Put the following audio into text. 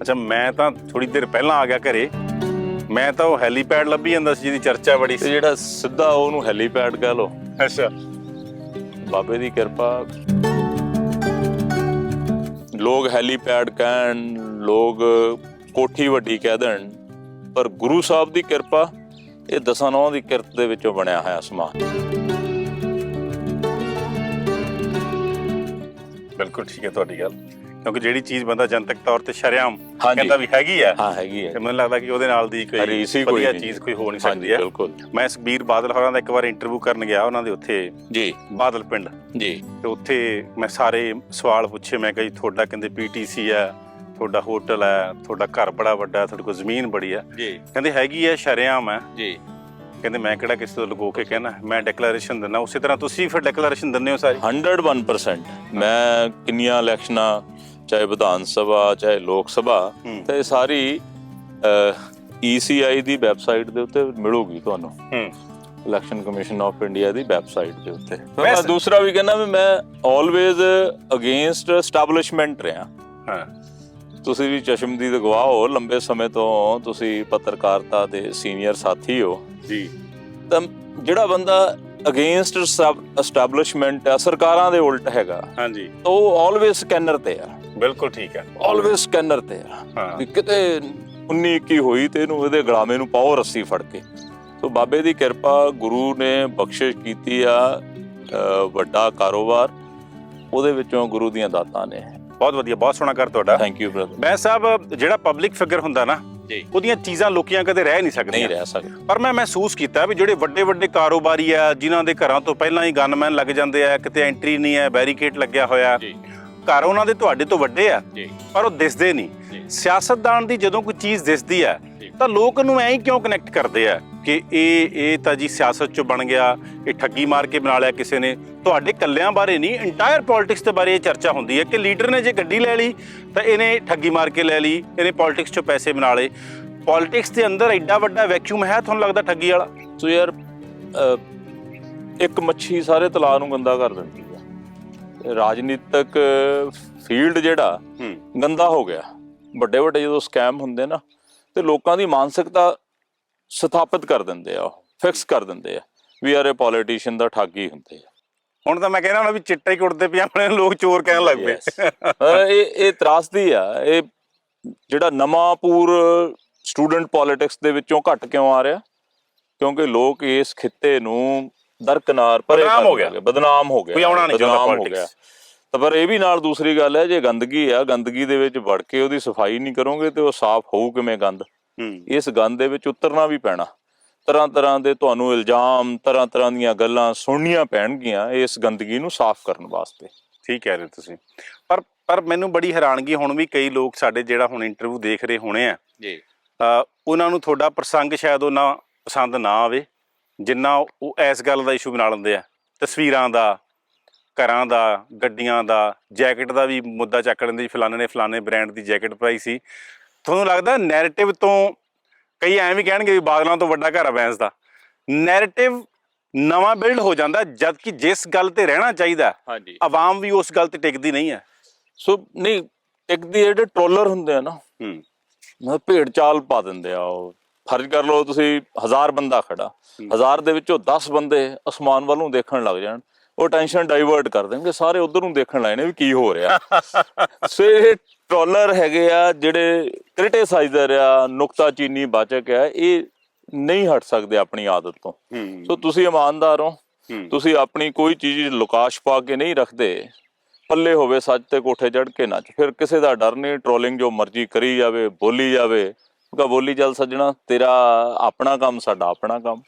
ਅੱਛਾ ਮੈਂ ਤਾਂ ਥੋੜੀ ਦੇਰ ਪਹਿਲਾਂ ਆ ਗਿਆ ਘਰੇ। ਮੈਂ ਤਾਂ ਉਹ ਹੈਲੀਪੈਡ ਲੱਭੀ ਜਾਂਦਾ ਸੀ ਜਿਹਦੀ ਚਰਚਾ ਬੜੀ ਤੇ ਸੀ ਜਿਹੜਾ ਸਿੱਧਾ ਉਹਨੂੰ ਹੈਲੀਪੈਡ ਕਹਿ ਲੋ ਅੱਛਾ। ਬਾਬੇ ਦੀ ਕਿਰਪਾ। ਲੋਕ ਹੈਲੀਪੈਡ ਕਹਿਣ ਲੋਕ ਕੋਠੀ ਵੱਡੀ ਕਹਿ ਦੇਣ ਪਰ ਗੁਰੂ ਸਾਹਿਬ ਦੀ ਕਿਰਪਾ ਇਹ ਦਸਾਂ ਨੌਂ ਦੀ ਕਿਰਤ ਦੇ ਵਿੱਚੋਂ ਬਣਿਆ ਹੋਇਆ ਸਮਾਨ ਬਿਲਕੁਲ ਠੀਕ ਹੈ ਤੁਹਾਡੀ ਗੱਲ। ਕਿਉਂਕਿ ਜਿਹੜੀ ਚੀਜ਼ ਬੰਦਾ ਜਨਤਕ ਤੌਰ ਤੇ ਸ਼ਰਿਆਮ ਹਾਂਜੀ। ਕਹਿੰਦਾ ਵੀ ਹੈਗੀ ਆ ਹਾਂ ਹੈਗੀ ਹੈ ਤੇ ਮੈਨੂੰ ਲੱਗਦਾ ਕਿ ਉਹਦੇ ਨਾਲ ਦੀ ਕੋਈ ਰੀਸ ਹੀ ਕੋਈ ਵਧੀਆ ਨਹੀਂ। ਚੀਜ਼ ਕੋਈ ਹੋ ਨਹੀਂ ਹਾਂਜੀ ਸਕਦੀ ਹੈ ਬਿਲਕੁਲ। ਮੈਂ ਸੁਖਬੀਰ ਬਾਦਲ ਹੋਰਾਂ ਦਾ ਇੱਕ ਵਾਰ ਇੰਟਰਵਿਊ ਕਰਨ ਗਿਆ ਉਹਨਾਂ ਦੇ ਉੱਥੇ ਜੀ। ਬਾਦਲ ਪਿੰਡ। ਜੀ। ਤੇ ਉੱਥੇ ਮੈਂ ਸਾਰੇ ਸਵਾਲ ਪੁੱਛੇ ਮੈਂ ਕਿਹਾ ਜੀ ਤੁਹਾਡਾ ਕਹਿੰਦੇ ਪੀਟੀਸੀ ਹੈ ਤੁਹਾਡਾ ਹੋਟਲ ਹੈ ਤੁਹਾਡਾ ਘਰ ਬੜਾ ਵੱਡਾ ਤੁਹਾਡੇ ਕੋਲ ਜ਼ਮੀਨ ਬੜੀ ਹੈ ਜੀ। ਕਹਿੰਦੇ ਹੈਗੀ ਹੈ ਸ਼ਰਿਆਮ ਹੈ ਜੀ। ਕਹਿੰਦੇ ਮੈਂ ਕਿਹੜਾ ਕਿਸੇ ਤੋਂ ਲੁਕੋ ਕੇ ਕਹਿਣਾ ਮੈਂ ਡੈਕਲੇਰੇਸ਼ਨ ਦਿੰਦਾ ਉਸੇ ਤਰ੍ਹਾਂ ਤੁਸੀਂ ਫਿਰ ਡੈਕਲੇਰੇਸ਼ਨ ਦਿੰਦੇ ਹੋ ਸਾਰੀ? 101% ਮੈਂ ਕਿੰਨੀਆਂ ਇਲੈਕਸ਼ਨਾਂ ਚਾਹੇ ਵਿਧਾਨ ਸਭਾ ਚਾਹੇ ਲੋਕ ਸਭਾ। ਤੇ ਇਹ ਸਾਰੀ ECI ਦੀ ਵੈਬਸਾਈਟ ਦੇ ਉੱਤੇ ਮਿਲੂਗੀ ਤੁਹਾਨੂੰ। ਇਲੈਕਸ਼ਨ ਕਮਿਸ਼ਨ ਆਫ ਇੰਡੀਆ ਦੀ ਵੈਬਸਾਈਟ ਦੇ ਉੱਤੇ। ਮੈਂ ਦੂਸਰਾ ਵੀ ਕਹਿੰਦਾ ਵੀ ਮੈਂ ਆਲਵੇਜ਼ ਅਗੇਂਸਟ ਐਸਟੈਬਲਿਸ਼ਮੈਂਟ ਰਿਹਾ। ਹਾਂ। ਤੁਸੀਂ ਵੀ ਚਸ਼ਮਦੀਦ ਗਵਾਹ ਹੋ ਲੰਬੇ ਸਮੇਂ ਤੋਂ ਤੁਸੀਂ ਪੱਤਰਕਾਰਤਾ ਦੇ ਸੀਨੀਅਰ ਸਾਥੀ ਹੋ। ਜੀ। ਤਾਂ ਜਿਹੜਾ ਬੰਦਾ ਅਗੇਂਸਟ ਐਸਟੈਬਲਿਸ਼ਮੈਂਟ ਆ ਸਰਕਾਰਾਂ ਦੇ ਉਲਟ ਹੈਗਾ। ਹਾਂਜੀ। ਉਹ ਆਲਵੇਜ਼ ਸਕੈਨਰ ਤੇ ਆ। ਬਿਲਕੁਲ ਠੀਕ ਹੈ। ਆਲਵੇਜ਼ ਸਕੈਨਰ ਤੇ ਆ। ਹਾਂ। ਵੀ ਕਿਤੇ 19 21 ਹੋਈ ਤੇ ਇਹਨੂੰ ਇਹਦੇ ਗਲਾਮੇ ਨੂੰ ਪਾਓ ਰੱਸੀ ਫੜ ਕੇ। ਸੋ ਬਾਬੇ ਦੀ ਕਿਰਪਾ ਗੁਰੂ ਨੇ ਬਖਸ਼ਿਸ਼ ਕੀਤੀ ਆ ਅ, ਵੱਡਾ ਕਾਰੋਬਾਰ। ਉਹਦੇ ਵਿੱਚੋਂ ਗੁਰੂ ਦੀਆਂ ਦਾਤਾਂ ਨੇ। ਬਹੁਤ ਵਧੀਆ ਬਹੁਤ ਸੋਹਣਾ ਕਰ ਤੁਹਾਡਾ। ਥੈਂਕ ਯੂ ਬ੍ਰਦਰ ਮੈਂ ਸਾਹਿਬ ਜਿਹੜਾ ਪਬਲਿਕ ਫਿਗਰ ਹੁੰਦਾ ਨਾ ਜੀ। ਉਹਦੀਆਂ ਚੀਜ਼ਾਂ ਲੋਕੀਆਂ ਕਦੇ ਰਹਿ ਨਹੀਂ ਨਹੀਂ ਸਕਦੀਆਂ ਰਹਿ ਸਕਦਾ ਪਰ ਮੈਂ ਮਹਿਸੂਸ ਕੀਤਾ ਵੀ ਜਿਹੜੇ ਵੱਡੇ ਵੱਡੇ ਕਾਰੋਬਾਰੀ ਆ ਜਿਨ੍ਹਾਂ ਦੇ ਘਰਾਂ ਤੋਂ ਪਹਿਲਾਂ ਹੀ ਗਨਮੈਨ ਲੱਗ ਜਾਂਦੇ ਆ ਕਿਤੇ ਐਂਟਰੀ ਨਹੀਂ ਹੈ ਬੈਰੀਕੇਡ ਲੱਗਿਆ ਹੋਇਆ। ਜੀ। ਘਰ ਉਹਨਾਂ ਦੇ ਤੁਹਾਡੇ ਤੋਂ ਵੱਡੇ ਆ ਜੀ। ਪਰ ਉਹ ਦਿਸਦੇ। ਨਹੀਂ। ਸਿਆਸਤਦਾਨ ਦੀ ਜਦੋਂ ਕੋਈ ਚੀਜ਼ ਦਿਸਦੀ ਜੀ। ਤਾਂ ਲੋਕ ਉਹਨੂੰ ਐਂ ਹੀ ਕਿਉਂ ਕਨੈਕਟ ਕਰਦੇ ਆ ਕਿ ਇਹ ਇਹ ਤਾਂ ਜੀ ਸਿਆਸਤ ਚੋਂ ਬਣ ਗਿਆ ਇਹ ਠੱਗੀ ਮਾਰ ਕੇ ਬਣਾ ਲਿਆ ਕਿਸੇ ਨੇ। ਤੁਹਾਡੇ ਕੱਲਿਆਂ ਬਾਰੇ ਨਹੀਂ ਇੰਟਾਇਰ ਪੋਲਿਟਿਕਸ ਦੇ ਬਾਰੇ ਇਹ ਚਰਚਾ ਹੁੰਦੀ ਹੈ ਕਿ ਲੀਡਰ ਨੇ ਜੇ ਗੱਡੀ ਲੈ ਲਈ ਤਾਂ ਇਹਨੇ ਠੱਗੀ ਮਾਰ ਕੇ ਲੈ ਲਈ ਇਹਨੇ ਪੋਲਿਟਿਕਸ ਚੋਂ ਪੈਸੇ ਬਣਾ ਲਏ। ਪੋਲਿਟਿਕਸ ਦੇ ਅੰਦਰ ਐਡਾ ਵੱਡਾ ਵੈਕਿਊਮ ਹੈ ਤੁਹਾਨੂੰ ਲੱਗਦਾ ਠੱਗੀ ਵਾਲਾ? ਸੋ ਯਾਰ ਇੱਕ ਮੱਛੀ ਸਾਰੇ ਤਲਾਅ ਨੂੰ ਗੰਦਾ ਕਰ ਦਿੰਦੀ। ਆ ਰਾਜਨੀਤਿਕ ਫੀਲਡ ਜਿਹੜਾ ਗੰਦਾ ਹੋ ਗਿਆ। ਵੱਡੇ ਵੱਡੇ ਜਦੋਂ ਸਕੈਮ ਹੁੰਦੇ ਨਾ ਤੇ ਲੋਕਾਂ ਦੀ ਮਾਨਸਿਕਤਾ ਸਥਾਪਿਤ ਕਰ ਦਿੰਦੇ ਆ ਉਹ ਫਿਕਸ ਕਰ ਦਿੰਦੇ ਆ ਵੀ ਯਾਰ ਇਹ ਪੋਲੀਟੀਸ਼ੀਅਨ ਦਾ ਠੱਗੀ ਹੁੰਦੇ ਆ। ਹੁਣ ਤਾਂ ਮੈਂ ਕਹਿੰਦਾ ਹਾਂ ਵੀ ਚਿੱਟਾ ਹੀ ਕੁੜਤੇ ਪਜਾਮੇ ਨੂੰ ਲੋਕ ਚੋਰ ਕਹਿਣ ਲੱਗ ਪਏ। ਇਹ ਇਹ ਤਰਾਸਦੀ ਆ ਇਹ ਜਿਹੜਾ ਨਵਾਂਪੂਰ ਸਟੂਡੈਂਟ ਪੋਲਿਟਿਕਸ ਦੇ ਵਿੱਚੋਂ ਘਟ ਕਿਉਂ ਆ ਰਿਹਾ? ਕਿਉਂਕਿ ਲੋਕ ਇਸ ਖਿੱਤੇ ਨੂੰ ਦਰਕਨਾਰ ਪਰੇ ਬਦਨਾਮ ਹੋ ਗਿਆ। ਬਦਨਾਮ ਹੋ ਗਿਆ। ਕੋਈ ਆਉਣਾ ਨਹੀਂ ਚਾਹੁੰਦਾ। ਗਿਆ। ਤਾਂ ਪਰ ਇਹ ਵੀ ਨਾਲ ਦੂਸਰੀ ਗੱਲ ਹੈ ਜੇ ਗੰਦਗੀ ਆ ਗੰਦਗੀ ਦੇ ਵਿੱਚ ਵੜ ਕੇ ਉਹਦੀ ਸਫ਼ਾਈ ਨਹੀਂ ਕਰੋਗੇ ਤੇ ਉਹ ਸਾਫ਼ ਹੋਊ ਕਿਵੇਂ ਗੰਦ? ਇਸ ਗੰਦ ਦੇ ਵਿੱਚ ਉਤਰਨਾ ਵੀ ਪੈਣਾ। ਤਰ੍ਹਾਂ ਤਰ੍ਹਾਂ ਦੇ ਤੁਹਾਨੂੰ ਇਲਜ਼ਾਮ ਤਰ੍ਹਾਂ ਤਰ੍ਹਾਂ ਦੀਆਂ ਗੱਲਾਂ ਸੁਣਨੀਆਂ ਪੈਣਗੀਆਂ ਇਸ ਗੰਦਗੀ ਨੂੰ ਸਾਫ਼ ਕਰਨ ਵਾਸਤੇ। ਠੀਕ ਕਹਿ ਰਹੇ ਤੁਸੀਂ। ਪਰ ਪਰ ਮੈਨੂੰ ਬੜੀ ਹੈਰਾਨਗੀ ਹੁਣ ਵੀ ਕਈ ਲੋਕ ਸਾਡੇ ਜਿਹੜਾ ਹੁਣ ਇੰਟਰਵਿਊ ਦੇਖ ਰਹੇ ਹੋਣੇ ਆ। ਜੀ। ਉਹਨਾਂ ਨੂੰ ਤੁਹਾਡਾ ਪ੍ਰਸੰਗ ਸ਼ਾਇਦ ਉਹਨਾਂ ਪਸੰਦ ਨਾ ਆਵੇ। ਜਿੰਨਾ ਉਹ ਇਸ ਗੱਲ ਦਾ ਇਸ਼ੂ ਬਣਾ ਲੈਂਦੇ ਆ। ਤਸਵੀਰਾਂ ਦਾ ਘਰਾਂ ਦਾ ਗੱਡੀਆਂ ਦਾ ਜੈਕਟ ਦਾ ਵੀ ਮੁੱਦਾ ਚੱਕ ਲੈਂਦੇ ਜੀ। ਫਲਾਣੇ ਨੇ ਫਲਾਣੇ ਬ੍ਰਾਂਡ ਦੀ ਜੈਕਟ ਪਾਈ ਸੀ। ਤੁਹਾਨੂੰ ਲੱਗਦਾ ਨੈਰੇਟਿਵ ਤੋਂ ਕਈ ਐਂ ਵੀ ਕਹਿਣਗੇ ਵੀ ਬਾਦਲਾਂ ਤੋਂ ਵੱਡਾ ਘਰ ਆ ਬੈਂਸ ਦਾ। ਨੈਰੇਟਿਵ ਨਵਾਂ ਬਿਲਡ ਹੋ ਜਾਂਦਾ ਜਦ ਕਿ ਜਿਸ ਗੱਲ ਤੇ ਰਹਿਣਾ ਚਾਹੀਦਾ ਹਾਂਜੀ। ਆਵਾਮ ਵੀ ਉਸ ਗੱਲ ਤੇ ਟਿਕਦੀ ਨਹੀਂ ਹੈ। ਸੋ ਨਹੀਂ ਇੱਕ ਦੀ ਜਿਹੜੇ ਟ੍ਰੋਲਰ ਹੁੰਦੇ ਆ ਨਾ ਹੂੰ। ਮਤਲਬ ਭੇਡ ਚਾਲ ਪਾ ਦਿੰਦੇ ਆ ਉਹ। ਫਰਜ਼ ਕਰ ਲਓ ਤੁਸੀਂ ਹਜ਼ਾਰ ਬੰਦਾ ਖੜਾ। ਹਜ਼ਾਰ ਦੇ ਵਿੱਚੋਂ 10 ਬੰਦੇ ਅਸਮਾਨ ਵੱਲ ਨੂੰ ਦੇਖਣ ਲੱਗ ਜਾਣ। ਉਹ ਟੈਨਸ਼ਨ ਡਾਈਵਰਟ ਕਰ ਦੇਣਗੇ ਸਾਰੇ ਉਧਰ ਨੂੰ ਦੇਖਣ ਲੱਗੇ ਨੇ ਵੀ ਕੀ ਹੋ ਰਿਹਾ। ਸੋ ਇਹ ਟ੍ਰੋਲਰ ਹੈਗੇ ਆ ਜਿਹੜੇ ਕ੍ਰਿਟਿਸਾਈਜ਼ਰ ਆ ਨੁਕਤਾਚੀਨੀ ਵਾਚਕ ਆ ਇਹ ਨਹੀਂ ਹਟ ਸਕਦੇ ਆਪਣੀ ਆਦਤ ਤੋਂ। ਸੋ ਤੁਸੀਂ ਇਮਾਨਦਾਰ ਹੋ। ਹੂੰ। ਤੁਸੀਂ ਆਪਣੀ ਕੋਈ ਚੀਜ਼ ਲੁਕਾਸ਼ ਪਾ ਕੇ ਨਹੀਂ ਰੱਖਦੇ। ਪੱਲੇ ਹੋਵੇ ਸੱਚ ਤੇ ਕੋਠੇ ਚੜ ਕੇ ਨੱਚ। ਫਿਰ ਕਿਸੇ ਦਾ ਡਰ ਨਹੀਂ ਟ੍ਰੋਲਿੰਗ ਜੋ ਮਰਜ਼ੀ ਕਰੀ ਜਾਵੇ ਬੋਲੀ ਜਾਵੇ। ਕਾ ਬੋਲੀ ਚੱਲ ਸੱਜਣਾ ਤੇਰਾ ਆਪਣਾ ਕੰਮ ਸਾਡਾ ਆਪਣਾ ਕੰਮ।